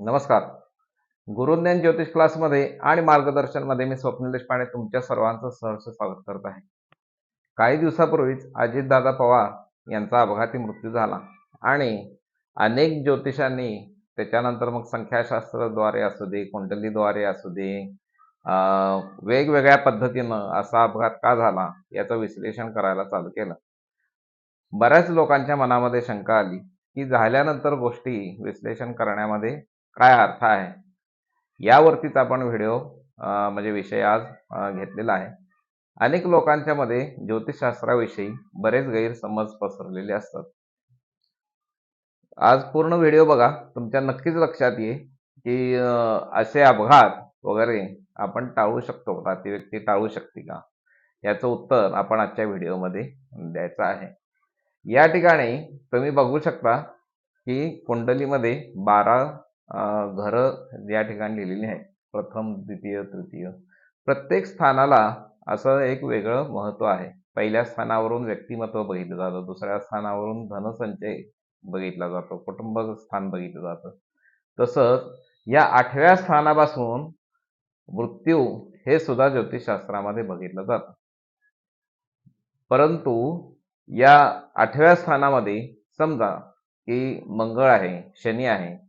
नमस्कार. गुरुज्ञान ज्योतिष क्लासमध्ये आणि मार्गदर्शनमध्ये मी स्वप्नील देशपांडे तुमच्या सर्वांचं सहर्ष स्वागत करत आहे. काही दिवसापूर्वीच अजितदादा पवार यांचा अपघाती मृत्यू झाला आणि अनेक ज्योतिषांनी त्याच्यानंतर मग संख्याशास्त्राद्वारे असू दे कुंडलीद्वारे असू दे वेगवेगळ्या पद्धतीनं असा अपघात का झाला याचं विश्लेषण करायला चालू केलं. बऱ्याच लोकांच्या मनामध्ये शंका आली की झाल्यानंतर गोष्टी विश्लेषण करण्यामध्ये काय अर्थ आहे? यावरतीच आपण व्हिडिओ म्हणजे विषय आज घेतलेला आहे. अनेक लोकांच्या मध्ये ज्योतिषशास्त्राविषयी बरेच गैरसमज पसरलेले असतात. आज पूर्ण व्हिडिओ बघा तुमच्या नक्कीच लक्षात येईल की असे अपघात वगैरे आपण टाळू शकतो. का ती व्यक्ती टाळू शकते का? याचं उत्तर आपण आजच्या व्हिडिओमध्ये द्यायचं आहे. या ठिकाणी तुम्ही बघू शकता की कुंडलीमध्ये बारा घरं या ठिकाणी लिहिलेली आहेत. प्रथम द्वितीय तृतीय. प्रत्येक स्थानाला असं एक वेगळं महत्त्व आहे. पहिल्या स्थानावरून व्यक्तिमत्व बघितलं जातं. दुसऱ्या स्थानावरून धनसंचय बघितला जातो. कुटुंब स्थान बघितलं जातं. तसंच या आठव्या स्थानापासून मृत्यू हे सुद्धा ज्योतिषशास्त्रामध्ये बघितलं जातं. परंतु या आठव्या स्थानामध्ये समजा की मंगळ आहे शनी आहे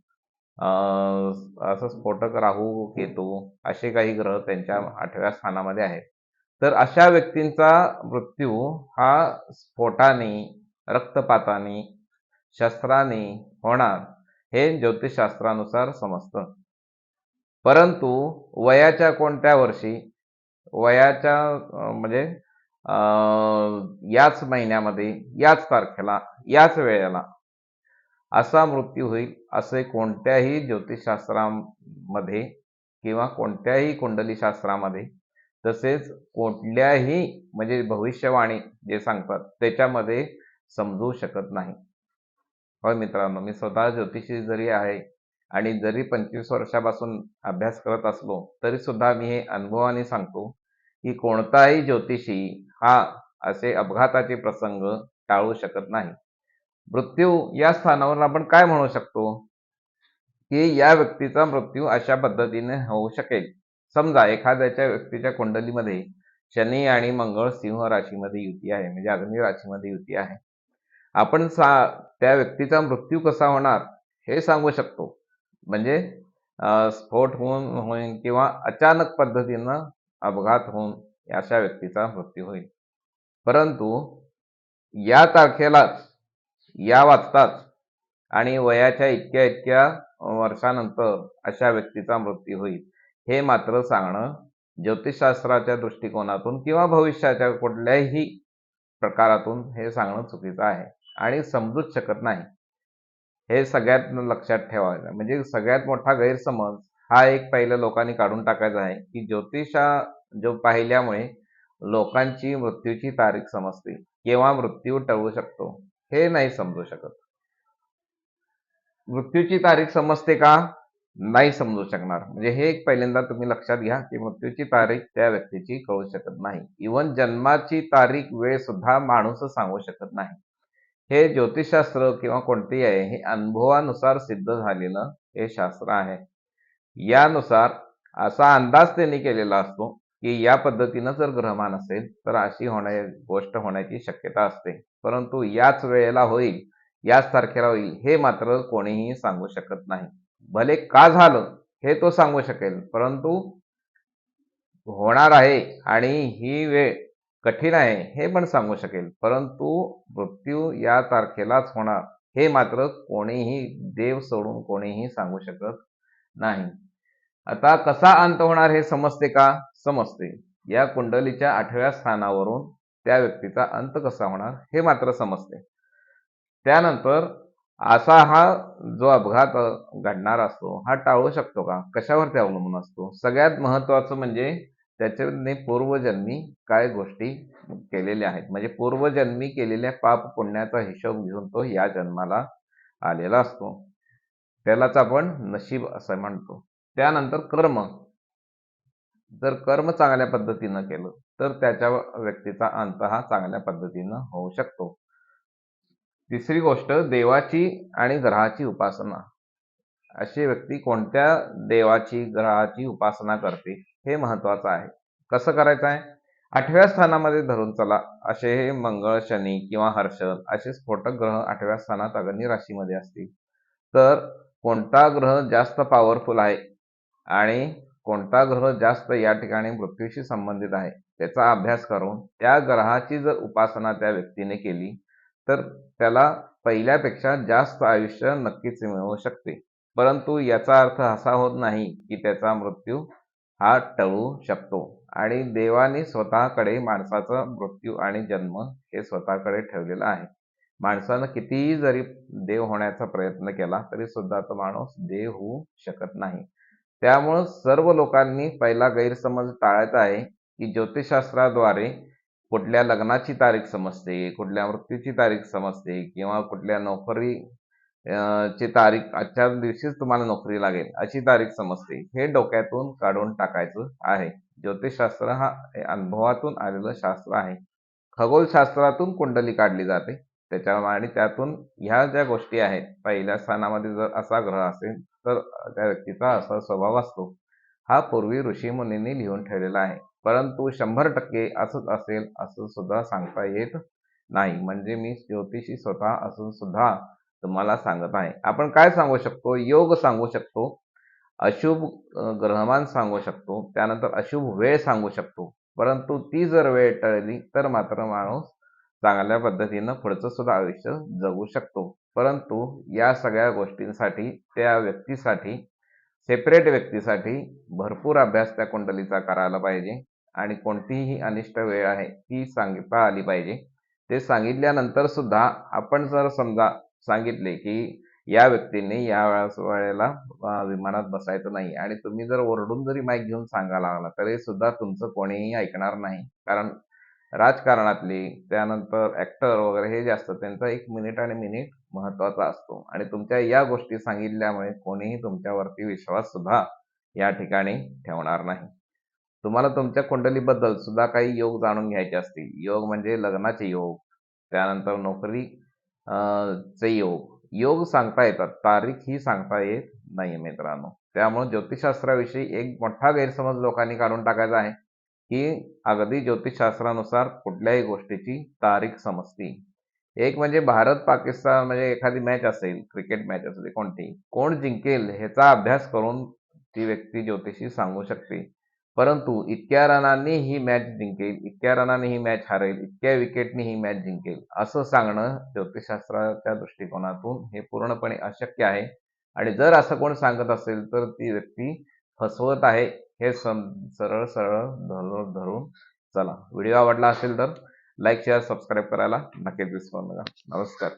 असं स्फोटक राहू केतू असे काही ग्रह त्यांच्या आठव्या स्थानामध्ये आहेत. तर अशा व्यक्तींचा मृत्यू हा स्फोटाने रक्तपाताने शस्त्राने होणार हे ज्योतिषशास्त्रानुसार समजतं. परंतु वयाच्या कोणत्या वर्षी वयाच्या म्हणजे अं, याच महिन्यामध्ये याच तारखेला याच वेळेला असा मृत्यू होईल असे कोणत्याही ज्योतिषशास्त्रामध्ये किंवा कोणत्याही कुंडलीशास्त्रामध्ये तसेच कुठल्याही म्हणजे भविष्यवाणी जे सांगतात त्याच्यामध्ये समजू शकत नाही. होय मित्रांनो मी स्वतः ज्योतिषी जरी आहे आणि जरी पंचवीस वर्षापासून अभ्यास करत असलो तरी सुद्धा मी हे अनुभवाने सांगतो की कोणताही ज्योतिषी हा असे अपघाताचे प्रसंग टाळू शकत नाही. मृत्यू या स्थानावर आपण काय म्हणू शकतो? की या व्यक्तीचा मृत्यू अशा पद्धतीने होऊ शकेल. समजा एखाद्याच्या व्यक्तीच्या कुंडलीमध्ये शनी आणि मंगळ सिंह राशीमध्ये युती आहे म्हणजे अग्नी राशीमध्ये युती आहे. आपण सा त्या व्यक्तीचा मृत्यू कसा होणार हे सांगू शकतो. म्हणजे स्फोट होऊन होईल किंवा अचानक पद्धतीनं अपघात होऊन अशा व्यक्तीचा मृत्यू होईल. परंतु या तारखेलाच या वाचताच आणि वयाच्या इतक्या इतक्या वर्षानंतर अशा व्यक्तीचा मृत्यू होईल हे मात्र सांगणं ज्योतिषशास्त्राच्या दृष्टिकोनातून किंवा भविष्याच्या कुठल्याही प्रकारातून हे सांगणं चुकीचं आहे. आणि समजूच शकत नाही. हे सगळ्यात लक्षात ठेवायचं म्हणजे सगळ्यात मोठा गैरसमज हा एक पहिल्या लोकांनी काढून टाकायचा आहे की ज्योतिषा जो पाहिल्यामुळे लोकांची मृत्यूची तारीख समजते. केव्हा मृत्यू टळू शकतो? हे नाही समजू शकत. मृत्यूची तारीख समजते का? नाही समजू शकणार. म्हणजे हे एक पहिल्यांदा तुम्ही लक्षात घ्या की मृत्यूची तारीख त्या व्यक्तीची कळू शकत नाही. इवन जन्माची तारीख वेळ सुद्धा माणूस सांगू शकत नाही. हे ज्योतिषशास्त्र किंवा कोणतेही आहे हे अनुभवानुसार सिद्ध झालेलं हे शास्त्र आहे. यानुसार असा अंदाज त्यांनी केलेला असतो की या पद्धतीनं जर ग्रहमान असेल तर अशी होण्या गोष्ट होण्याची शक्यता असते. परंतु याच वेळेला होईल याच तारखेला होईल हे मात्र कोणीही सांगू शकत नाही. भले का झालं हे तो सांगू शकेल परंतु होणार आहे आणि ही वेळ कठीण आहे हे पण सांगू शकेल. परंतु मृत्यू या तारखेलाच होणार हे मात्र कोणीही देव सोडून कोणीही सांगू शकत नाही. आता कसा अंत होणार हे समजते का? समजते. या कुंडलीच्या आठव्या स्थानावरून त्या व्यक्तीचा अंत कसा होणार हे मात्र समजते. त्यानंतर असा हा जो अपघात घडणार असतो हा टाळू शकतो का? कशावरती अवलंबून असतो? सगळ्यात महत्वाचं म्हणजे त्याच्याने पूर्वजन्मी काय गोष्टी केलेल्या आहेत. म्हणजे पूर्वजन्मी केलेल्या पाप पुण्याचा हिशोब घेऊन तो या जन्माला आलेला असतो. त्यालाच आपण नशीब असं म्हणतो. त्यानंतर कर्म. जर कर्म चांगल्या पद्धतीनं केलं तर त्याच्या व्यक्तीचा अंत हा चांगल्या पद्धतीनं होऊ शकतो. तिसरी गोष्ट देवाची आणि ग्रहाची उपासना. अशी व्यक्ती कोणत्या देवाची ग्रहाची उपासना करते हे महत्वाचं आहे. कसं करायचं आहे? आठव्या स्थानामध्ये धरून चला. असे हे मंगळ शनी किंवा हर्षद असे स्फोटक ग्रह आठव्या स्थानात अग्नी राशीमध्ये असतील. तर कोणता ग्रह जास्त पॉवरफुल आहे? आणि कोणता ग्रह जास्त या ठिकाणी मृत्यूशी संबंधित आहे त्याचा अभ्यास करून त्या ग्रहाची जर उपासना त्या व्यक्तीने केली तर त्याला पहिल्यापेक्षा जास्त आयुष्य नक्कीच मिळू शकते. परंतु याचा अर्थ असा होत नाही की त्याचा मृत्यू हा टळू शकतो आणि देवाने स्वतःकडे माणसाचा मृत्यू आणि जन्म हे स्वतःकडे ठेवलेलं आहे. माणसानं कितीही जरी देव होण्याचा प्रयत्न केला तरी सुद्धा तो माणूस देव होऊ शकत नाही. त्यामुळं सर्व लोकांनी पहिला गैरसमज टाळायचा आहे की ज्योतिषशास्त्राद्वारे कुठल्या लग्नाची तारीख समजते कुठल्या मृत्यूची तारीख समजते किंवा कुठल्या नोकरी ची तारीख आजच्या दिवशीच तुम्हाला नोकरी लागेल अशी तारीख समजते. हे डोक्यातून काढून टाकायचं आहे. ज्योतिषशास्त्र हा अनुभवातून आलेलं शास्त्र आहे. खगोलशास्त्रातून कुंडली काढली जाते. त्याच्या आणि त्यातून ह्या ज्या गोष्टी आहेत पहिल्या स्थानामध्ये जर असा ग्रह असेल तर त्या व्यक्तीचा असा स्वभाव असतो. हा पूर्वी ऋषीमुनींनी लिहून ठेवलेला आहे. परंतु शंभर टक्के असंच असेल असं सुद्धा सांगता येत नाही. म्हणजे मी ज्योतिषी स्वतः असून सुद्धा तुम्हाला सांगत आहे. आपण काय सांगू शकतो? योग सांगू शकतो. अशुभ ग्रहमान सांगू शकतो. त्यानंतर अशुभ वेळ सांगू शकतो. परंतु ती जर वेळ टळली तर मात्र माणूस चांगल्या पद्धतीनं पुढचं सुद्धा आयुष्य जगू शकतो. परंतु या सगळ्या गोष्टींसाठी त्या व्यक्तीसाठी सेपरेट व्यक्तीसाठी भरपूर अभ्यास त्या कुंडलीचा करायला पाहिजे आणि कोणतीही अनिष्ट वेळ आहे ती सांगता आली पाहिजे. ते सांगितल्यानंतर सुद्धा आपण जर समजा सांगितले की या व्यक्तीने या वेळेला विमानात बसायचं नाही आणि तुम्ही जर ओरडून जरी माईक घेऊन सांगायला लागला तरी सुद्धा तुमचं कोणीही ऐकणार नाही. कारण राजकारणातली त्यानंतर ॲक्टर वगैरे हे जे असतं त्यांचा एक मिनिट आणि मिनिट महत्त्वाचा असतो. आणि तुमच्या या गोष्टी सांगितल्यामुळे कोणीही तुमच्यावरती विश्वास सुद्धा या ठिकाणी ठेवणार नाही. तुम्हाला तुमच्या कुंडलीबद्दल सुद्धा काही योग जाणून घ्यायचे असतील. योग म्हणजे लग्नाचे योग त्यानंतर नोकरी चे योग. योग सांगता येतात तारीख ही सांगता येत नाही मित्रांनो. त्यामुळे ज्योतिषशास्त्राविषयी एक मोठा गैरसमज लोकांनी काढून टाकायचा आहे. की अगदी ज्योतिषशास्त्रानुसार कुठल्याही गोष्टीची तारीख समजते. एक म्हणजे भारत पाकिस्तान म्हणजे एखादी मॅच असेल क्रिकेट मॅच असेल कोणती कोण जिंकेल ह्याचा अभ्यास करून ती व्यक्ती ज्योतिषी सांगू शकते. परंतु इतक्या रनांनी ही मॅच जिंकेल इतक्या रनांनी ही मॅच हारेल इतक्या विकेटनी ही मॅच जिंकेल असं सांगणं ज्योतिषशास्त्राच्या दृष्टिकोनातून हे पूर्णपणे अशक्य आहे. आणि जर असं कोण सांगत असेल तर ती व्यक्ती फसवत आहे. हे सम सरळ सरळ धरून धरून चला. व्हिडिओ आवडला असेल तर लाईक शेअर सबस्क्राईब करायला नक्कीच विसरू नका. नमस्कार.